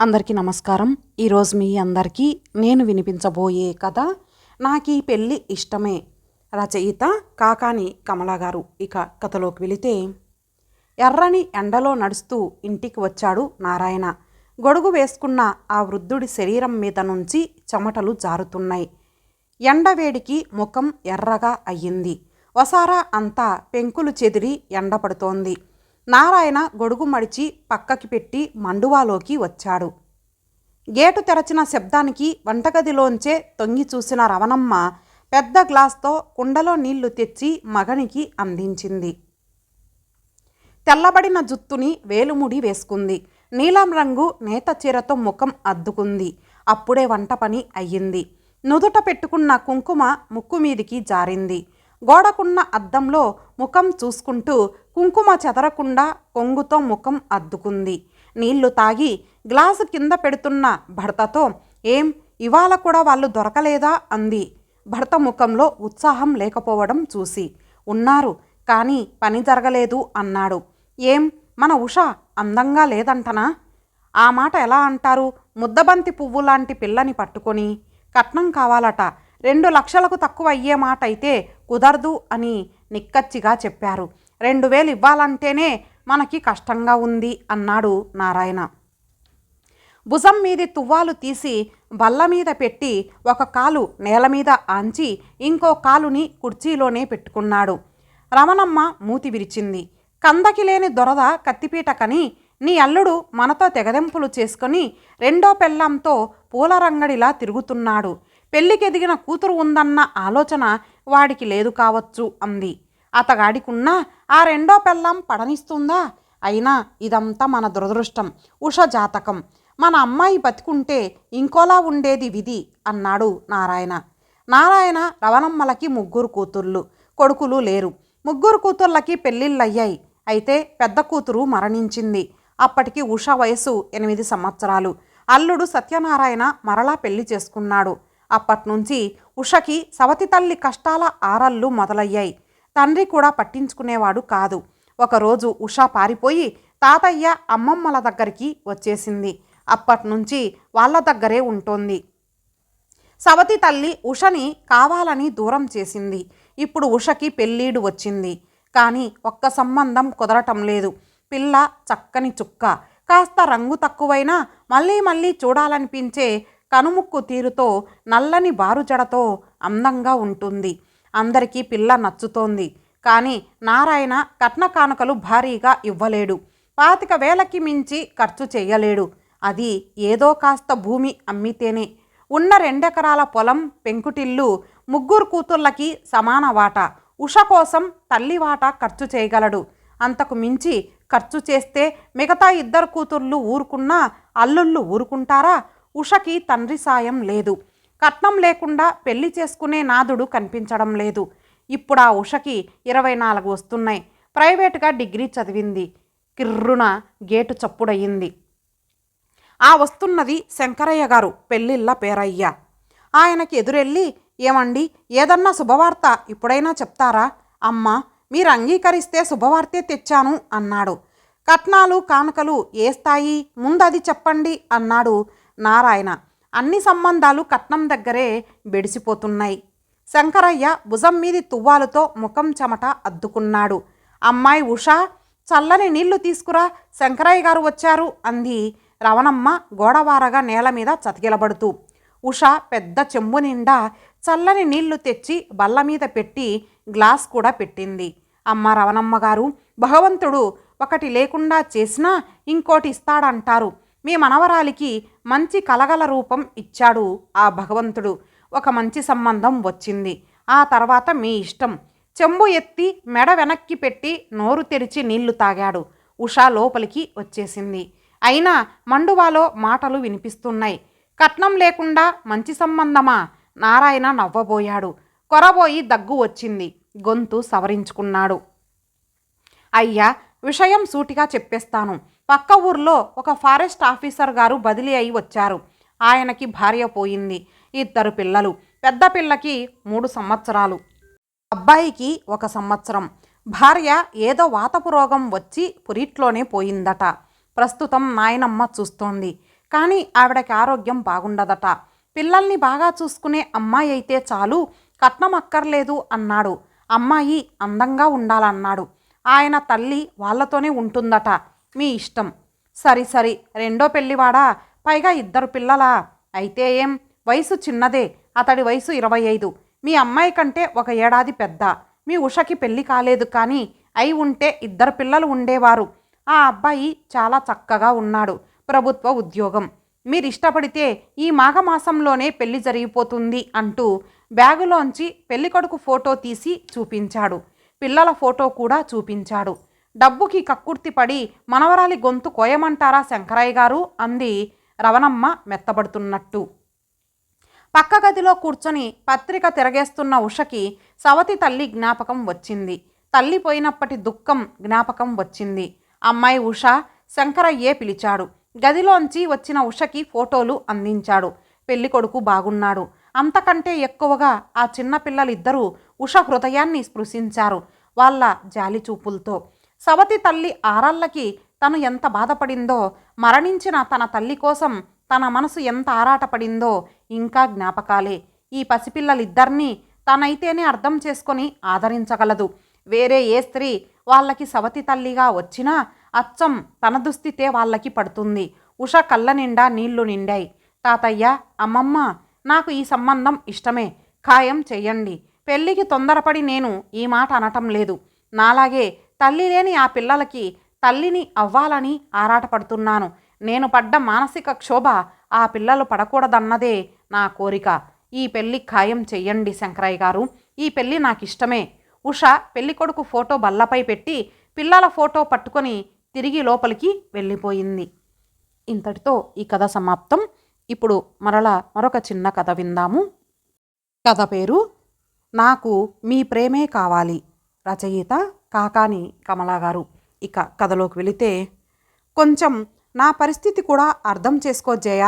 అందరికీ నమస్కారం. ఈరోజు మీ అందరికీ నేను వినిపించబోయే కథ నాకు ఈ పెళ్ళి ఇష్టమే రచయిత కాకాని కమలా గారు ఇక కథలోకి వెళితే ఎర్రని ఎండలో నడుస్తూ ఇంటికి వచ్చాడు నారాయణ. గొడుగు వేసుకున్న ఆ వృద్ధుడి శరీరం మీద నుంచి చెమటలు జారుతున్నాయి. ఎండవేడికి ముఖం ఎర్రగా అయ్యింది. వసారా అంతా పెంకులు చెదిరి ఎండపడుతోంది. నారాయణ గొడుగు మడిచి పక్కకి పెట్టి మండువాలోకి వచ్చాడు. గేటు తెరచిన శబ్దానికి వంటగదిలోంచే తొంగి చూసిన రవణమ్మ పెద్ద గ్లాస్తో కుండలో నీళ్ళు తెచ్చి మగనికి అందించింది. తెల్లబడిన జుత్తుని వేలుముడి వేసుకుంది. నీలం రంగు నేత చీరతో ముఖం అద్దుకుంది. అప్పుడే వంట పని అయ్యింది. నుదుట పెట్టుకున్న కుంకుమ ముక్కు మీదికి జారింది. గోడకున్న అద్దంలో ముఖం చూసుకుంటూ కుంకుమ చెదరకుండా కొంగుతో ముఖం అద్దుకుంది. నీళ్ళు తాగి గ్లాసు కింద పెడుతున్న భర్తతో ఏం ఇవాళ కూడా వాళ్ళు దొరకలేదా? అంది. భర్త ముఖంలో ఉత్సాహం లేకపోవడం చూసి. ఉన్నారు కానీ పని జరగలేదు అన్నాడు. ఏం మన ఉష అందంగా లేదంటనా? ఆ మాట ఎలా అంటారు? ముద్దబంతి పువ్వు లాంటి పిల్లని పట్టుకొని కట్నం కావాలట. రెండు లక్షలకు తక్కువ అయ్యే మాట అయితే కుదరదు అని నిక్కచ్చిగా చెప్పారు. రెండు వేలు ఇవ్వాలంటేనే మనకి కష్టంగా ఉంది అన్నాడు నారాయణ. భుజం మీది తువ్వాలు తీసి బల్ల మీద పెట్టి ఒక కాలు నేల మీద ఆంచి ఇంకో కాలుని కుర్చీలోనే పెట్టుకున్నాడు. రమణమ్మ మూతి విరిచింది. కందకి లేని దొరద కత్తిపీట కని నీ అల్లుడు మనతో తెగదెంపులు చేసుకొని రెండో పెళ్ళంతో పూలరంగడిలా తిరుగుతున్నాడు. పెళ్ళికెదిగిన కూతురు ఉందన్న ఆలోచన వాడికి లేదు కావచ్చు అంది. అతగాడికున్న ఆ రెండో పెళ్ళం పడనిస్తుందా? అయినా ఇదంతా మన దురదృష్టం. ఉష జాతకం. మన అమ్మాయి బతికుంటే ఇంకోలా ఉండేది విధి అన్నాడు నారాయణ. నారాయణ రవణమ్మలకి ముగ్గురు కూతుర్లు. కొడుకులు లేరు. ముగ్గురు కూతుర్లకి పెళ్ళిళ్ళయ్యాయి. అయితే పెద్ద కూతురు మరణించింది. అప్పటికి ఉష వయసు ఎనిమిది సంవత్సరాలు. అల్లుడు సత్యనారాయణ మరలా పెళ్ళి చేసుకున్నాడు. అప్పట్నుంచి ఉషకి సవతి తల్లి కష్టాల ఆరళ్ళు మొదలయ్యాయి. తండ్రి కూడా పట్టించుకునేవాడు కాదు. ఒకరోజు ఉష పారిపోయి తాతయ్య అమ్మమ్మల దగ్గరికి వచ్చేసింది. అప్పట్నుంచి వాళ్ళ దగ్గరే ఉంటోంది. సవతి తల్లి ఉషని కావాలని దూరం చేసింది. ఇప్పుడు ఉషకి పెళ్ళీడు వచ్చింది. కానీ ఒక్క సంబంధం కుదరటం లేదు. పిల్ల చక్కని చుక్క. కాస్త రంగు తక్కువైనా మళ్ళీ మళ్ళీ చూడాలనిపించే కనుముక్కు తీరుతో నల్లని బారుజడతో అందంగా ఉంటుంది. అందరికీ పిల్ల నచ్చుతోంది. కానీ నారాయణ కట్న కానుకలు భారీగా ఇవ్వలేడు. పాతిక వేలకి మించి ఖర్చు చేయలేడు. అది ఏదో కాస్త భూమి అమ్మితేనే. ఉన్న రెండెకరాల పొలం పెంకుటిల్లు ముగ్గురు కూతుర్లకి సమాన వాటా. ఉష కోసం తల్లి వాటా ఖర్చు చేయగలడు. అంతకు మించి ఖర్చు చేస్తే మిగతా ఇద్దరు కూతుర్లు ఊరుకున్నా అల్లుళ్ళు ఊరుకుంటారా? ఉషకి తండ్రి సాయం లేదు. కట్నం లేకుండా పెళ్ళి చేసుకునే నాదుడు కనిపించడం లేదు. ఇప్పుడు ఆ ఉషకి ఇరవై నాలుగు వస్తున్నాయి. ప్రైవేటుగా డిగ్రీ చదివింది. కిర్రున గేటు చప్పుడయ్యింది ఆ వస్తున్నది శంకరయ్య గారు పెళ్ళిళ్ళ పేరయ్య. ఆయనకి ఎదురెళ్ళి ఏమండి ఏదన్నా శుభవార్త ఇప్పుడైనా చెప్తారా? అమ్మా మీరు అంగీకరిస్తే శుభవార్తే తెచ్చాను అన్నాడు. కట్నాలు కానుకలు ఏ స్థాయి? ముందది చెప్పండి అన్నాడు నారాయణ. అన్ని సంబంధాలు కట్నం దగ్గరే బెడిసిపోతున్నాయి. శంకరయ్య భుజం మీది తువ్వాలుతో ముఖం చెమట అద్దుకున్నాడు. అమ్మాయి ఉషా చల్లని నీళ్ళు తీసుకురా శంకరయ్య గారు వచ్చారు అంది రవణమ్మ గోడవారగా నేల మీద చతికిలబడుతూ. ఉష పెద్ద చెంబు నిండా చల్లని నీళ్ళు తెచ్చి బల్ల మీద పెట్టి గ్లాస్ కూడా పెట్టింది. అమ్మ రవణమ్మ గారు భగవంతుడు ఒకటి లేకుండా చేసినా ఇంకోటి ఇస్తాడంటారు. మీ మనవరాలికి మంచి కలగల రూపం ఇచ్చాడు ఆ భగవంతుడు. ఒక మంచి సంబంధం వచ్చింది. ఆ తర్వాత మీ ఇష్టం. చెంబు ఎత్తి మెడ వెనక్కి పెట్టి నోరు తెరిచి నీళ్ళు తాగాడు. ఉషా లోపలికి వచ్చేసింది. అయినా మండువాలో మాటలు వినిపిస్తున్నాయి. కట్నం లేకుండా మంచి సంబంధమా? నారాయణ నవ్వబోయాడు. కొరబోయి దగ్గు వచ్చింది. గొంతు సవరించుకున్నాడు. అయ్యా విషయం సూటిగా చెప్పేస్తాను. పక్క ఊర్లో ఒక ఫారెస్ట్ ఆఫీసర్ గారు బదిలీ అయి వచ్చారు. ఆయనకి భార్య పోయింది. ఇద్దరు పిల్లలు. పెద్ద పిల్లకి మూడు సంవత్సరాలు. అబ్బాయికి ఒక సంవత్సరం. భార్య ఏదో వాతపు రోగం వచ్చి పురిట్లోనే పోయిందట. ప్రస్తుతం నాయనమ్మ చూస్తోంది. కానీ ఆవిడకి ఆరోగ్యం బాగుండదట. పిల్లల్ని బాగా చూసుకునే అమ్మాయి అయితే చాలు కట్నం అక్కర్లేదు అన్నాడు. అమ్మాయి అందంగా ఉండాలన్నాడు. ఆయన తల్లి వాళ్ళతోనే ఉంటుందట. మీ ఇష్టం. సరి సరి రెండో పెళ్ళివాడా పైగా ఇద్దరు పిల్లలా? అయితే ఏం? వయసు చిన్నదే. అతడి వయసు ఇరవై ఐదు. మీ అమ్మాయి కంటే ఒక ఏడాది పెద్ద. మీ ఉషకి పెళ్ళి కాలేదు కానీ అయి ఉంటే ఇద్దరు పిల్లలు ఉండేవారు. ఆ అబ్బాయి చాలా చక్కగా ఉన్నాడు. ప్రభుత్వ ఉద్యోగం. మీరు ఇష్టపడితే ఈ మాఘమాసంలోనే పెళ్ళి జరిగిపోతుంది అంటూ బ్యాగులోంచి పెళ్ళికొడుకు ఫోటో తీసి చూపించాడు. పిల్లల ఫోటో కూడా చూపించాడు. డబ్బుకి కక్కుర్తి పడి మనవరాలి గొంతు కోయమంటారా శంకరయ్య గారు? అంది రవణమ్మ మెత్తబడుతున్నట్టు. పక్క గదిలో కూర్చొని పత్రిక తిరగేస్తున్న ఉషకి సవతి తల్లి జ్ఞాపకం వచ్చింది. తల్లి పోయినప్పటి దుఃఖం జ్ఞాపకం వచ్చింది. అమ్మాయి ఉష శంకరయ్యే పిలిచాడు. గదిలోంచి వచ్చిన ఉషకి ఫోటోలు అందించాడు. పెళ్ళి కొడుకు బాగున్నాడు. అంతకంటే ఎక్కువగా ఆ చిన్నపిల్లలిద్దరూ ఉష హృదయాన్ని స్పృశించారు. వాళ్ళ జాలి చూపులతో సవతి తల్లి ఆరాళ్ళకి తను ఎంత బాధపడిందో మరణించిన తన తల్లి కోసం తన మనసు ఎంత ఆరాటపడిందో ఇంకా జ్ఞాపకాలే. ఈ పసిపిల్లలిద్దరినీ తనైతేనే అర్థం చేసుకొని ఆదరించగలదు. వేరే ఏ స్త్రీ వాళ్ళకి సవతి తల్లిగా వచ్చినా అచ్చం తన దుస్థితే వాళ్ళకి పడుతుంది. ఉష కళ్ళ నిండా నీళ్ళు నిండాయి. తాతయ్య అమ్మమ్మ నాకు ఈ సంబంధం ఇష్టమే. ఖాయం చెయ్యండి. పెళ్ళికి తొందరపడి నేను ఈ మాట అనటం లేదు. నాలాగే తల్లి లేని ఆ పిల్లలకి తల్లిని అవ్వాలని ఆరాటపడుతున్నాను. నేను పడ్డ మానసిక క్షోభ ఆ పిల్లలు పడకూడదన్నదే నా కోరిక. ఈ పెళ్ళి ఖాయం చెయ్యండి శంకరయ్య గారు. ఈ పెళ్ళి నాకు ఇష్టమే ఉష పెళ్ళికొడుకు ఫోటో బల్లపై పెట్టి పిల్లల ఫోటో పట్టుకొని తిరిగి లోపలికి వెళ్ళిపోయింది. ఇంతటితో ఈ కథ సమాప్తం. ఇప్పుడు మరలా మరొక చిన్న కథ విందాము. కథ పేరు నాకు మీ ప్రేమే కావాలి. రచయిత కాకాని కమలా గారు. ఇక కథలోకి వెళితే కొంచెం నా పరిస్థితి కూడా అర్థం చేసుకో జయ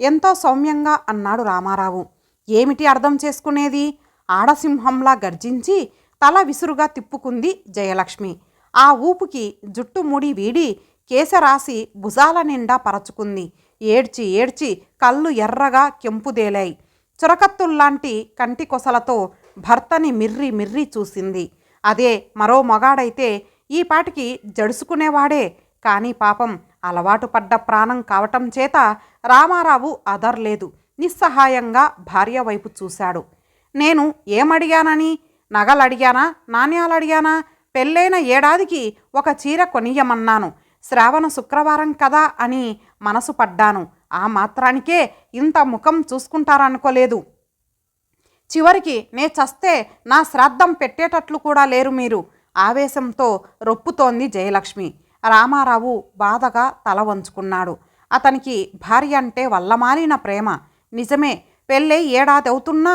ఎంతో సౌమ్యంగా అన్నాడు రామారావు. ఏమిటి అర్థం చేసుకునేది? ఆడసింహంలా గర్జించి తల విసురుగా తిప్పుకుంది జయలక్ష్మి. ఆ ఊపుకి జుట్టు ముడి వీడి కేసరాసి భుజాల నిండా పరచుకుంది. ఏడ్చి ఏడ్చి కళ్ళు ఎర్రగా కెంపుదేలాయి. చురకత్తుల్లాంటి కంటికొసలతో భర్తని మిర్రి మిర్రి చూసింది. అదే మరో మగాడైతే ఈ పాటికి జడుసుకునేవాడే. కానీ పాపం అలవాటు పడ్డ ప్రాణం కావటం చేత రామారావు అదర్లేదు. నిస్సహాయంగా భార్య వైపు చూశాడు. నేను ఏమడిగానని? నగలు అడిగానా నాణ్యాలు అడిగానా పెళ్ళైన ఏడాదికి ఒక చీర కొనియమన్నాను శ్రావణ శుక్రవారం కదా అని మనసు పడ్డాను. ఆ మాత్రానికే ఇంత ముఖం చూసుకుంటారనుకోలేదు. చివరికి నే చస్తే నా శ్రాద్ధం పెట్టేటట్లు కూడా లేరు మీరు. ఆవేశంతో రొప్పుతోంది జయలక్ష్మి. రామారావు బాధగా తల వంచుకున్నాడు. అతనికి భార్య అంటే వల్లమాలిన ప్రేమ. నిజమే పెళ్ళే ఏడాది అవుతున్నా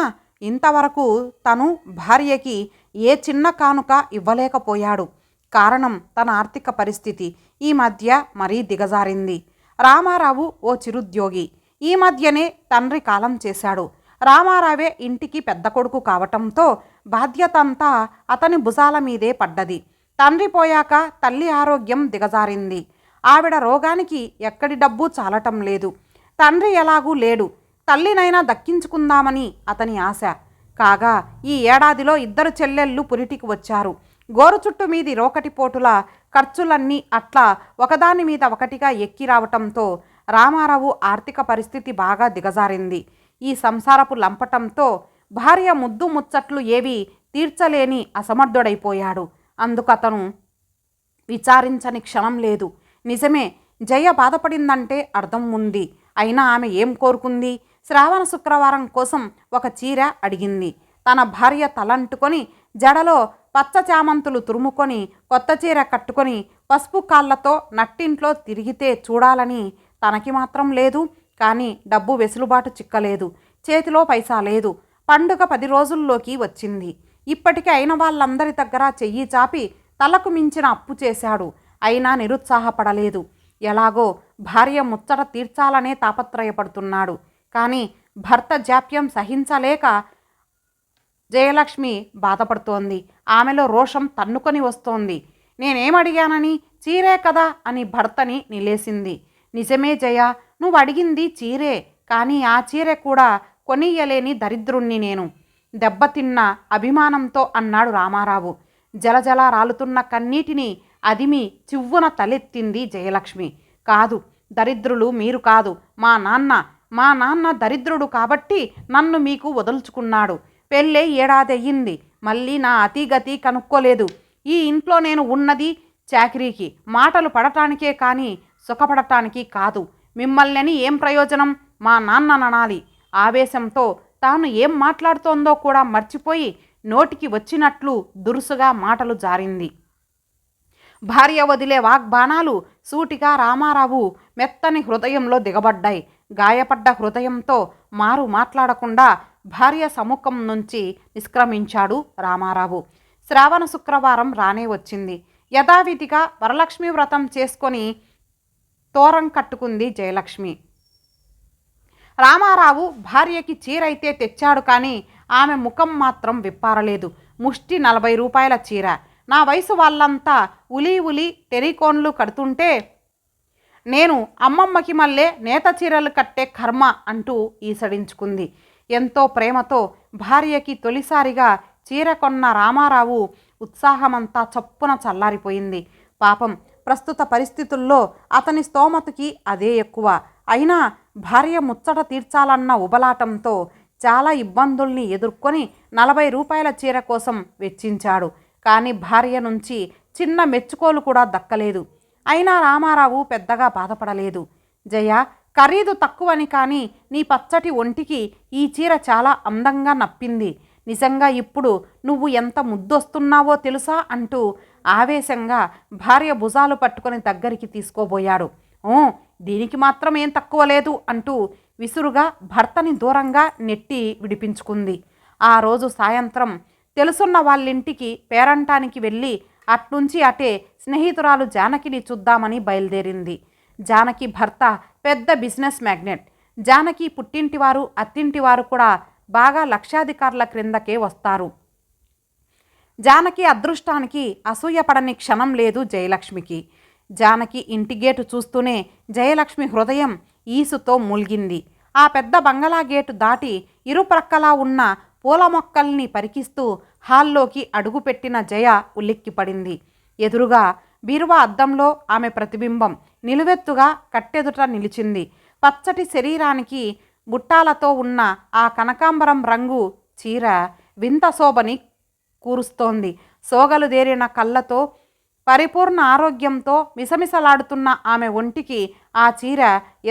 ఇంతవరకు తను భార్యకి ఏ చిన్న కానుక ఇవ్వలేకపోయాడు. కారణం తన ఆర్థిక పరిస్థితి. ఈ మధ్య మరీ దిగజారింది. రామారావు ఓ చిరుద్యోగి. ఈ మధ్యనే తండ్రి కాలం చేశాడు. రామారావే ఇంటికి పెద్ద కొడుకు కావటంతో బాధ్యత అంతా అతని భుజాల మీదే పడ్డది. తండ్రి పోయాక తల్లి ఆరోగ్యం దిగజారింది. ఆవిడ రోగానికి ఎక్కడి డబ్బు చాలటం లేదు. తండ్రి ఎలాగూ లేడు. తల్లినైనా దక్కించుకుందామని అతని ఆశ. కాగా ఈ ఏడాదిలో ఇద్దరు చెల్లెళ్ళు పురిటికి వచ్చారు. గోరు చుట్టు మీది రోకటిపోటుల ఖర్చులన్నీ అట్లా ఒకదాని మీద ఒకటిగా ఎక్కి రావటంతో రామారావు ఆర్థిక పరిస్థితి బాగా దిగజారింది. ఈ సంసారపు లంపటంతో భార్య ముద్దు ముచ్చట్లు ఏవి తీర్చలేని అసమర్థుడైపోయాడు. అందుకు అతను విచారించని క్షణం లేదు. నిజమే జయ బాధపడిందంటే అర్థం ఉంది. అయినా ఆమె ఏం కోరుకుంది? శ్రావణ శుక్రవారం కోసం ఒక చీర అడిగింది. తన భార్య తలంటుకొని జడలో పచ్చ చామంతులు తురుముకొని కొత్త చీర కట్టుకొని పసుపు కాళ్ళతో నట్టింట్లో తిరిగితే చూడాలని తనకి మాత్రం లేదు. కానీ డబ్బు వెసులుబాటు చిక్కలేదు చేతిలో పైసా లేదు. పండుగ పది రోజుల్లోకి వచ్చింది. ఇప్పటికే అయిన వాళ్ళందరి దగ్గర చెయ్యి చాపి తలకు మించిన అప్పు చేశాడు. అయినా నిరుత్సాహపడలేదు. ఎలాగో భార్య ముచ్చట తీర్చాలనే తాపత్రయపడుతున్నాడు. కానీ భర్త జాప్యం సహించలేక జయలక్ష్మి బాధపడుతోంది. ఆమెలో రోషం తన్నుకొని వస్తోంది. నేనేమడిగానని చీరే కదా అని భర్తని నిలేసింది. నిజమే జయ నువ్వు అడిగింది చీరే కానీ ఆ చీర కూడా కొనియలేని దరిద్రుణ్ణి నేను. దెబ్బతిన్న అభిమానంతో అన్నాడు రామారావు. జలజల రాలుతున్న కన్నీటిని అదిమి చివ్వున తలెత్తింది జయలక్ష్మి. కాదు దరిద్రులు మీరు కాదు మా నాన్న మా నాన్న దరిద్రుడు కాబట్టి నన్ను మీకు వదులుచుకున్నాడు. పెళ్ళే ఏడాది అయ్యింది మళ్ళీ నా అతిగతి కనుక్కోలేదు. ఈ ఇంట్లో నేను ఉన్నది చాకరీకి మాటలు పడటానికే కానీ సుఖపడటానికి కాదు. మిమ్మల్ని ఏం ప్రయోజనం? మా నాన్న ననాలి. ఆవేశంతో తాను ఏం మాట్లాడుతోందో కూడా మర్చిపోయి నోటికి వచ్చినట్లు దురుసుగా మాటలు జారింది. భార్య వదిలే వాగ్బాణాలు సూటిగా రామారావు మెత్తని హృదయంలో దిగబడ్డాయి. గాయపడ్డ హృదయంతో మారు మాట్లాడకుండా భార్య సముఖం నుంచి నిష్క్రమించాడు రామారావు. శ్రావణ శుక్రవారం రానే వచ్చింది. యథావిధిగా వరలక్ష్మి వ్రతం చేసుకొని తోరం కట్టుకుంది జయలక్ష్మి. రామారావు భార్యకి చీరైతే తెచ్చాడు కానీ ఆమె ముఖం మాత్రం విప్పారలేదు. ముష్టి నలభై రూపాయల చీర. నా వయసు వాళ్ళంతా ఉలి ఉలి టెలికోన్లు కడుతుంటే నేను అమ్మమ్మకి మళ్ళే నేత చీరలు కట్టే కర్మ అంటూ ఈసడించుకుంది. ఎంతో ప్రేమతో భార్యకి తొలిసారిగా చీర కొన్న రామారావు ఉత్సాహమంతా చప్పున చల్లారిపోయింది. పాపం ప్రస్తుత పరిస్థితుల్లో అతని స్తోమతకి అదే ఎక్కువ. అయినా భార్య ముచ్చట తీర్చాలన్న ఉబలాటంతో చాలా ఇబ్బందుల్ని ఎదుర్కొని నలభై రూపాయల చీర కోసం వెచ్చించాడు. కానీ భార్య నుంచి చిన్న మెచ్చుకోలు కూడా దక్కలేదు. అయినా రామారావు పెద్దగా బాధపడలేదు. జయ ఖరీదు తక్కువని కానీ నీ పచ్చటి ఒంటికి ఈ చీర చాలా అందంగా నప్పింది. నిజంగా ఇప్పుడు నువ్వు ఎంత ముద్దొస్తున్నావో తెలుసా అంటూ ఆవేశంగా భార్య భుజాలు పట్టుకొని దగ్గరికి తీసుకోబోయాడు. ఓ దీనికి మాత్రం ఏం తక్కువ లేదు అంటూ విసురుగా భర్తని దూరంగా నెట్టి విడిపించుకుంది. ఆ రోజు సాయంత్రం తెలుసున్న వాళ్ళింటికి పేరంటానికి వెళ్ళి అట్నుంచి అటే స్నేహితురాలు జానకిని చూద్దామని బయలుదేరింది. జానకి భర్త పెద్ద బిజినెస్ మ్యాగ్నెట్. జానకి పుట్టింటివారు అత్తింటివారు కూడా బాగా లక్షాధికారుల క్రిందకే వస్తారు. జానకి అదృష్టానికి అసూయపడని క్షణం లేదు జయలక్ష్మికి. జానకి ఇంటి గేటు చూస్తూనే జయలక్ష్మి హృదయం ఈసుతో మూల్గింది. ఆ పెద్ద బంగళా గేటు దాటి ఇరుప్రక్కలా ఉన్న పూల మొక్కల్ని పరికిస్తూ హాల్లోకి అడుగుపెట్టిన జయ ఉలిక్కిపడింది. ఎదురుగా బీరువా అద్దంలో ఆమె ప్రతిబింబం నిలువెత్తుగా కట్టెదుట నిలిచింది. పచ్చటి శరీరానికి బుట్టాలతో ఉన్న ఆ కనకాంబరం రంగు చీర వింత శోభని కూరుస్తోంది. సోగలు దేరిన కళ్ళతో పరిపూర్ణ ఆరోగ్యంతో మిసమిసలాడుతున్న ఆమె ఒంటికి ఆ చీర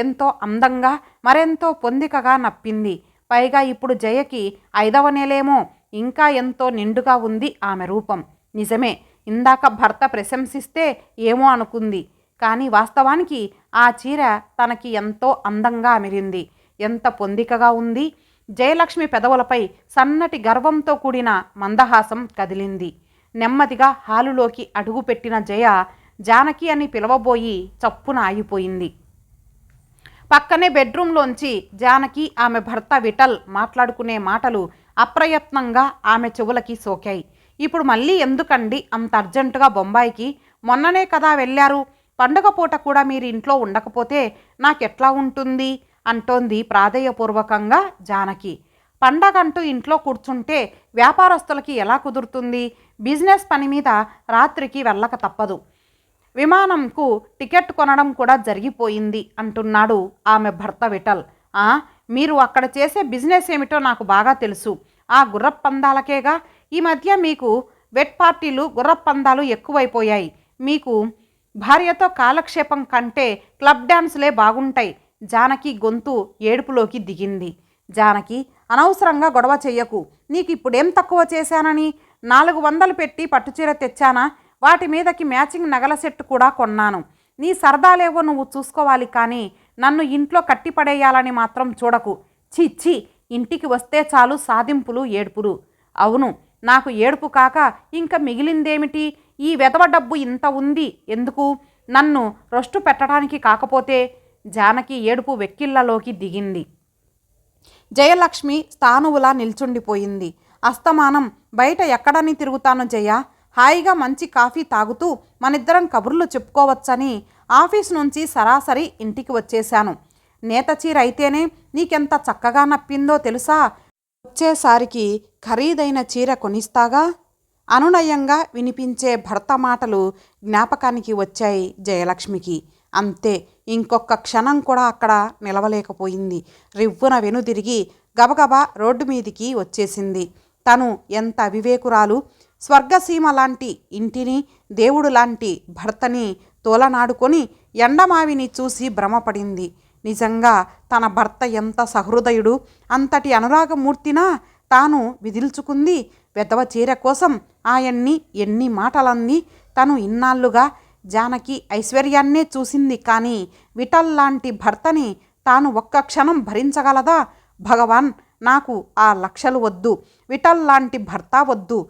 ఎంతో అందంగా మరెంతో పొందికగా నప్పింది. పైగా ఇప్పుడు జయకి ఐదవ నెలేమో ఇంకా ఎంతో నిండుగా ఉంది ఆమె రూపం. నిజమే ఇందాక భర్త ప్రశంసిస్తే ఏమో అనుకుంది. కానీ వాస్తవానికి ఆ చీర తనకి ఎంతో అందంగా అమిరింది ఎంత పొందికగా ఉంది జయలక్ష్మి పెదవులపై సన్నటి గర్వంతో కూడిన మందహాసం కదిలింది. నెమ్మదిగా హాలులోకి అడుగుపెట్టిన జయ జానకి అని పిలవబోయి చప్పున ఆగిపోయింది. పక్కనే బెడ్రూంలోంచి జానకి ఆమె భర్త విఠల్ మాట్లాడుకునే మాటలు అప్రయత్నంగా ఆమె చెవులకి సోకాయి. ఇప్పుడు మళ్ళీ ఎందుకండి అంత అర్జెంటుగా బొంబాయికి? మొన్ననే కదా వెళ్ళారు. పండుగ పూట కూడా మీరు ఇంట్లో ఉండకపోతే నాకెట్లా ఉంటుంది? అంటోంది ప్రాధేయపూర్వకంగా జానకి. పండగంటూ ఇంట్లో కూర్చుంటే వ్యాపారస్తులకి ఎలా కుదురుతుంది? బిజినెస్ పని మీద రాత్రికి వెళ్ళక తప్పదు. విమానంకు టికెట్ కొనడం కూడా జరిగిపోయింది అంటున్నాడు ఆమె భర్త విఠల్. ఆ మీరు అక్కడ చేసే బిజినెస్ ఏమిటో నాకు బాగా తెలుసు. ఆ గుర్రప్ పందాలకేగా ఈ మధ్య మీకు వెట్ పార్టీలు గుర్రప్ పందాలు ఎక్కువైపోయాయి. మీకు భార్యతో కాలక్షేపం కంటే క్లబ్ డ్యాన్సులే బాగుంటాయి. జానకి గొంతు ఏడుపులోకి దిగింది. జానకి అనవసరంగా గొడవ చెయ్యకు. నీకు ఇప్పుడేం తక్కువ చేశానని? నాలుగు వందలు పెట్టి పట్టుచీర తెచ్చానా? వాటి మీదకి మ్యాచింగ్ నగల సెట్ కూడా కొన్నాను. నీ సరదాలేవో నువ్వు చూసుకోవాలి కానీ నన్ను ఇంట్లో కట్టిపడేయాలని మాత్రం చూడకు. ఛీ ఛీ ఇంటికి వస్తే చాలు సాధింపులు ఏడుపులు. అవును నాకు ఏడుపు కాక ఇంకా మిగిలిందేమిటి? ఈ వెధవ డబ్బు ఇంత ఉంది ఎందుకు? నన్ను రొస్టు పెట్టడానికి కాకపోతే జానకి ఏడుపు వెక్కిళ్ళలోకి దిగింది. జయలక్ష్మి స్థానువులా నిల్చుండిపోయింది. అస్తమానం బయట ఎక్కడని తిరుగుతాను జయ? హాయిగా మంచి కాఫీ తాగుతూ మనిద్దరం కబుర్లు చెప్పుకోవచ్చని ఆఫీస్ నుంచి సరాసరి ఇంటికి వచ్చేశాను. నేత చీర అయితేనే నీకెంత చక్కగా నప్పిందో తెలుసా? వచ్చేసారికి ఖరీదైన చీర కొనిస్తాగా? అనునయంగా వినిపించే భర్త మాటలు జ్ఞాపకానికి వచ్చాయి జయలక్ష్మికి. అంతే ఇంకొక క్షణం కూడా అక్కడ నిలవలేకపోయింది. రివ్వున వెనుదిరిగి గబగబా రోడ్డు మీదికి వచ్చేసింది. తను ఎంత అవివేకురాలు! స్వర్గసీమ లాంటి ఇంటిని దేవుడు లాంటి భర్తని తోలనాడుకొని ఎండమావిని చూసి భ్రమపడింది. నిజంగా తన భర్త ఎంత సహృదయుడు! అంతటి అనురాగమూర్తినా తాను విదిల్చుకుంది. వెధవ చీర కోసం ఆయన్ని ఎన్ని మాటలంది తను ఇన్నాళ్ళుగా జానకి ఐశ్వర్యాన్నే చూసింది కానీ విఠల్ లాంటి భర్తని తాను ఒక్క క్షణం భరించగలదా? భగవాన్ నాకు ఆ లక్షలు వద్దు. విఠల్ లాంటి భర్త వద్దు.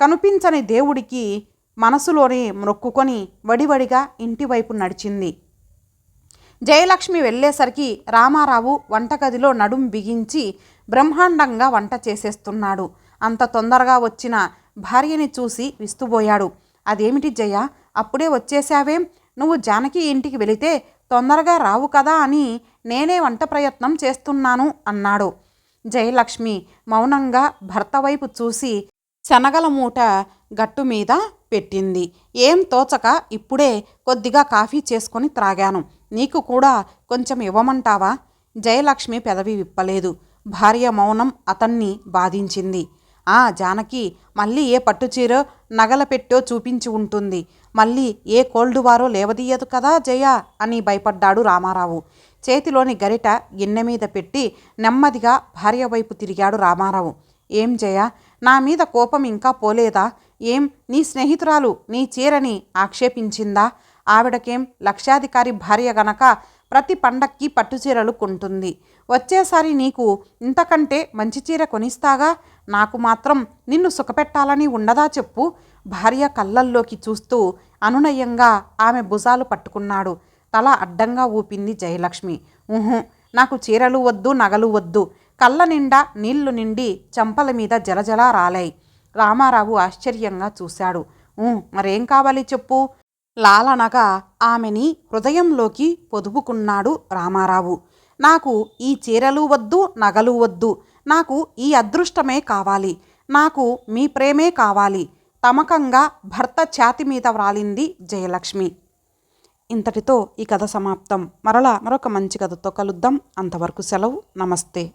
కనిపించని దేవుడికి మనసులోనే మొక్కుకొని వడివడిగా ఇంటివైపు నడిచింది. జయలక్ష్మి వెళ్ళేసరికి రామారావు వంటగదిలో నడుం బిగించి బ్రహ్మాండంగా వంట చేసేస్తున్నాడు. అంత తొందరగా వచ్చిన భార్యని చూసి విస్తుపోయాడు. అదేమిటి జయ? అప్పుడే వచ్చేసావేం నువ్వు జానకి ఇంటికి వెళితే తొందరగా రావు కదా అని నేనే వంట ప్రయత్నం చేస్తున్నాను అన్నాడు. జయలక్ష్మి మౌనంగా భర్త వైపు చూసి శనగల మూట గట్టు మీద పెట్టింది. ఏం తోచక ఇప్పుడే కొద్దిగా కాఫీ చేసుకొని త్రాగాను. నీకు కూడా కొంచెం ఇవ్వమంటావా? జయలక్ష్మి పెదవి విప్పలేదు. భార్య మౌనం అతన్ని బాధించింది. ఆ జానకి మళ్ళీ ఏ పట్టుచీరో నగల పెట్టో చూపించి ఉంటుంది. మళ్ళీ ఏ కోల్డ్ వారో లేవదీయదు కదా జయ అని భయపడ్డాడు రామారావు. చేతిలోని గరిట గిన్నె మీద పెట్టి నెమ్మదిగా భార్య వైపు తిరిగాడు రామారావు. ఏం జయ? నా మీద కోపం ఇంకా పోలేదా? ఏం? నీ స్నేహితురాలు నీ చీరని ఆక్షేపించిందా? ఆవిడకేం లక్షాధికారి భార్య గనక ప్రతి పండక్కి పట్టుచీరలు కొంటుంది. వచ్చేసారి నీకు ఇంతకంటే మంచి చీర కొనిస్తాగా? నాకు మాత్రం నిన్ను సుఖపెట్టాలని ఉండదా చెప్పు? భార్య కళ్ళల్లోకి చూస్తూ అనునయంగా ఆమె భుజాలు పట్టుకున్నాడు. తల అడ్డంగా ఊపింది జయలక్ష్మి. ఊహు నాకు చీరలు వద్దు నగలు వద్దు. కళ్ళ నిండా నీళ్ళు నిండి చంపల మీద జలజలా రాలాయి. రామారావు ఆశ్చర్యంగా చూశాడు. "ఊ, మరేం కావాలి చెప్పు? లాలనగా ఆమెని హృదయంలోకి పొదుపుకున్నాడు రామారావు. నాకు ఈ చీరలు వద్దు నగలు వద్దు. నాకు ఈ అదృష్టమే కావాలి. నాకు మీ ప్రేమే కావాలి. తమకంగా భర్త ఛాతి మీద వ్రాలింది జయలక్ష్మి. ఇంతటితో ఈ కథ సమాప్తం. మరలా మరొక మంచి కథతో కలుద్దాం. అంతవరకు సెలవు. నమస్తే.